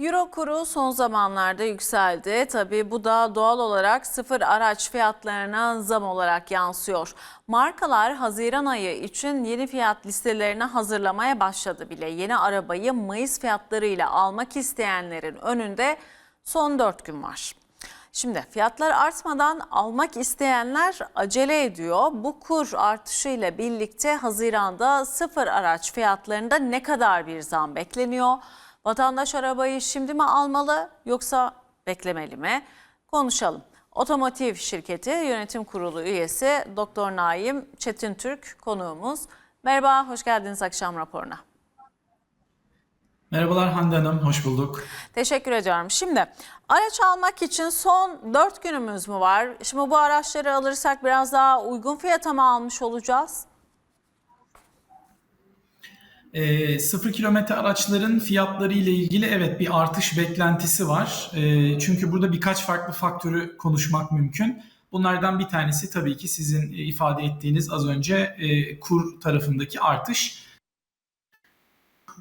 Euro kuru son zamanlarda yükseldi. Tabii bu da doğal olarak sıfır araç fiyatlarına zam olarak yansıyor. Markalar Haziran ayı için yeni fiyat listelerini hazırlamaya başladı bile. Yeni arabayı Mayıs fiyatlarıyla almak isteyenlerin önünde son 4 gün var. Şimdi fiyatlar artmadan almak isteyenler acele ediyor. Bu kur artışıyla birlikte Haziran'da sıfır araç fiyatlarında ne kadar bir zam bekleniyor? Vatandaş arabayı şimdi mi almalı yoksa beklemeli mi? Konuşalım. Otomotiv şirketi yönetim kurulu üyesi Doktor Naim Çetin Türk konuğumuz. Merhaba, hoş geldiniz akşam raporuna. Merhabalar Hande Hanım, hoş bulduk. Teşekkür ediyorum. Şimdi araç almak için son 4 günümüz mü var? Şimdi bu araçları alırsak biraz daha uygun fiyata mı almış olacağız? E, sıfır kilometre araçların fiyatları ile ilgili evet bir artış beklentisi var. E, çünkü burada birkaç farklı faktörü konuşmak mümkün. Bunlardan bir tanesi tabii ki sizin ifade ettiğiniz az önce e, kur tarafındaki artış.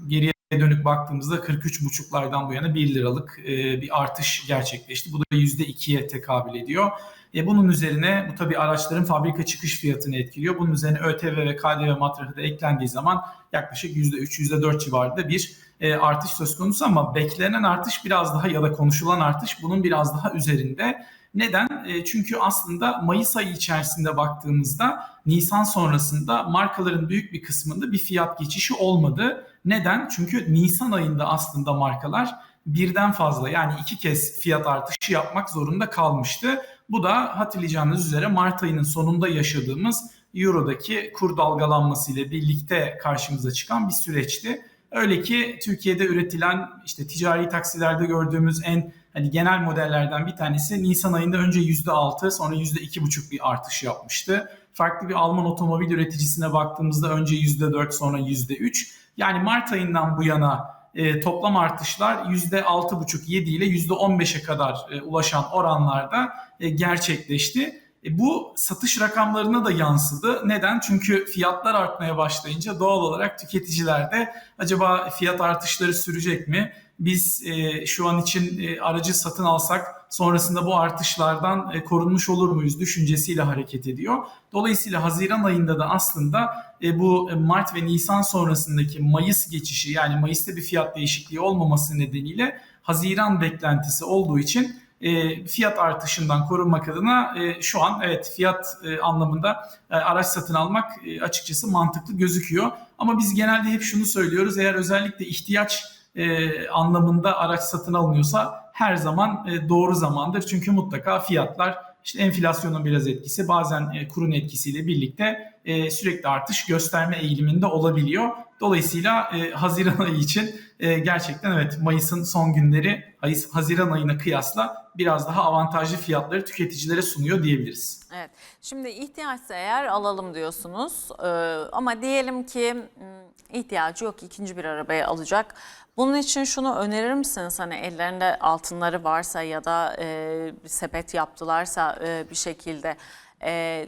Geriye dönük baktığımızda 43,5'lardan bu yana 1 liralık e, bir artış gerçekleşti. Bu da %2'ye tekabül ediyor. E, bunun üzerine bu tabii araçların fabrika çıkış fiyatını etkiliyor. Bunun üzerine ÖTV ve KDV matrahı da eklendiği zaman yaklaşık %3, %4 civarında bir e, artış söz konusu ama beklenen artış biraz daha ya da konuşulan artış bunun biraz daha üzerinde. Neden? E, çünkü aslında Mayıs ayı içerisinde baktığımızda Nisan sonrasında markaların büyük bir kısmında bir fiyat geçişi olmadı. Neden? Çünkü Nisan ayında aslında markalar birden fazla yani iki kez fiyat artışı yapmak zorunda kalmıştı. Bu da hatırlayacağınız üzere Mart ayının sonunda yaşadığımız Euro'daki kur dalgalanması ile birlikte karşımıza çıkan bir süreçti. Öyle ki Türkiye'de üretilen işte ticari taksilerde gördüğümüz en hani genel modellerden bir tanesi Nisan ayında önce %6 sonra %2,5 bir artış yapmıştı. Farklı bir Alman otomobil üreticisine baktığımızda önce %4 sonra %3. Yani Mart ayından bu yana e, toplam artışlar %6,5-7 ile %15'e kadar e, ulaşan oranlarda e, gerçekleşti. E, bu satış rakamlarına da yansıdı. Neden? Çünkü fiyatlar artmaya başlayınca doğal olarak tüketiciler de acaba fiyat artışları sürecek mi? Biz e, şu an için e, aracı satın alsak sonrasında bu artışlardan e, korunmuş olur muyuz düşüncesiyle hareket ediyor. Dolayısıyla Haziran ayında da aslında e, bu Mart ve Nisan sonrasındaki Mayıs geçişi yani Mayıs'ta bir fiyat değişikliği olmaması nedeniyle Haziran beklentisi olduğu için e, fiyat artışından korunmak adına e, şu an evet fiyat e, anlamında e, araç satın almak e, açıkçası mantıklı gözüküyor. Ama biz genelde hep şunu söylüyoruz eğer özellikle ihtiyaç e, anlamında araç satın alınıyorsa her zaman e, doğru zamandır. Çünkü mutlaka fiyatlar işte enflasyonun biraz etkisi bazen e, kurun etkisiyle birlikte e, sürekli artış gösterme eğiliminde olabiliyor. Dolayısıyla e, Haziran ayı için e, gerçekten evet Mayıs'ın son günleri Haziran ayına kıyasla biraz daha avantajlı fiyatları tüketicilere sunuyor diyebiliriz. Evet. Şimdi ihtiyaçsa eğer alalım diyorsunuz. Ee, ama diyelim ki hmm, ihtiyacı yok ikinci bir arabayı alacak. Bunun için şunu önerir misiniz? Hani ellerinde altınları varsa ya da e, sepet yaptılarsa e, bir şekilde e,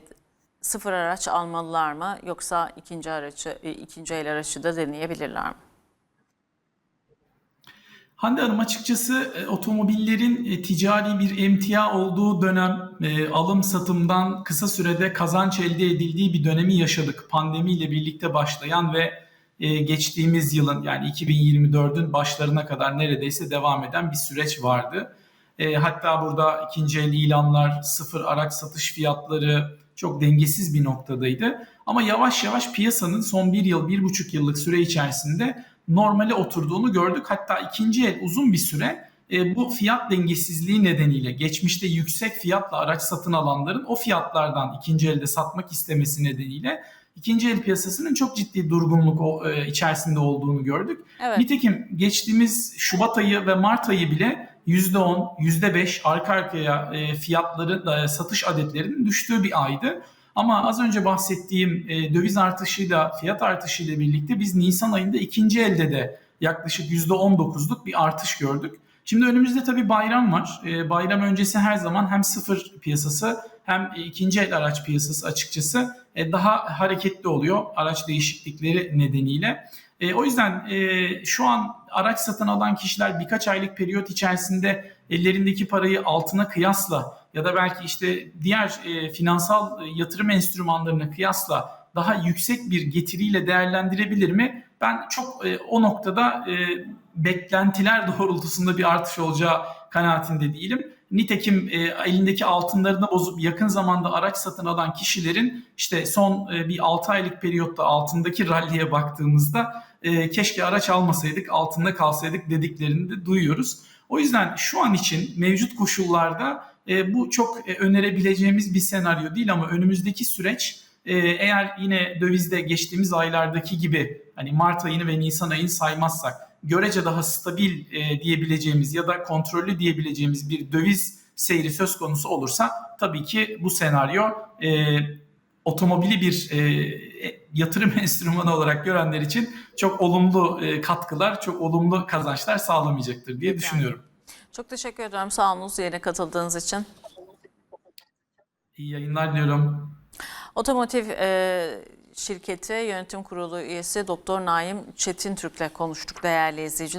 sıfır araç almalılar mı? Yoksa ikinci aracı, e, ikinci el aracı da deneyebilirler mi? Hande Hanım açıkçası e, otomobillerin e, ticari bir emtia olduğu dönem alım satımdan kısa sürede kazanç elde edildiği bir dönemi yaşadık. Pandemiyle birlikte başlayan ve e, geçtiğimiz yılın yani 2024'ün başlarına kadar neredeyse devam eden bir süreç vardı. E, hatta burada ikinci el ilanlar, sıfır araç satış fiyatları çok dengesiz bir noktadaydı. Ama yavaş yavaş piyasanın son bir yıl, bir buçuk yıllık süre içerisinde normale oturduğunu gördük. Hatta ikinci el uzun bir süre e, bu fiyat dengesizliği nedeniyle geçmişte yüksek fiyatla araç satın alanların o fiyatlardan ikinci elde satmak istemesi nedeniyle ikinci el piyasasının çok ciddi durgunluk e, içerisinde olduğunu gördük. Evet. Nitekim geçtiğimiz Şubat ayı ve Mart ayı bile %10, %5 arka arkaya e, fiyatları da satış adetlerinin düştüğü bir aydı. Ama az önce bahsettiğim e, döviz artışıyla fiyat artışıyla birlikte biz Nisan ayında ikinci elde de yaklaşık %19'luk bir artış gördük. Şimdi önümüzde tabii bayram var. E, bayram öncesi her zaman hem sıfır piyasası hem ikinci el araç piyasası açıkçası e, daha hareketli oluyor araç değişiklikleri nedeniyle. E, o yüzden e, şu an araç satın alan kişiler birkaç aylık periyot içerisinde ellerindeki parayı altına kıyasla ya da belki işte diğer finansal yatırım enstrümanlarına kıyasla daha yüksek bir getiriyle değerlendirebilir mi? Ben çok o noktada beklentiler doğrultusunda bir artış olacağı kanaatinde değilim. Nitekim e, elindeki altınlarını bozup yakın zamanda araç satın alan kişilerin işte son e, bir 6 aylık periyotta altındaki ralliye baktığımızda e, keşke araç almasaydık altında kalsaydık dediklerini de duyuyoruz. O yüzden şu an için mevcut koşullarda e, bu çok e, önerebileceğimiz bir senaryo değil ama önümüzdeki süreç e, eğer yine dövizde geçtiğimiz aylardaki gibi hani Mart ayını ve Nisan ayını saymazsak görece daha stabil e, diyebileceğimiz ya da kontrollü diyebileceğimiz bir döviz seyri söz konusu olursa tabii ki bu senaryo e, otomobili bir e, yatırım enstrümanı olarak görenler için çok olumlu e, katkılar, çok olumlu kazançlar sağlamayacaktır diye düşünüyorum. Çok teşekkür ediyorum. Sağ olun yayına katıldığınız için. İyi yayınlar diliyorum. Otomotiv e, şirketi yönetim kurulu üyesi Doktor Naim Çetin Türk'le konuştuk değerli izleyiciler.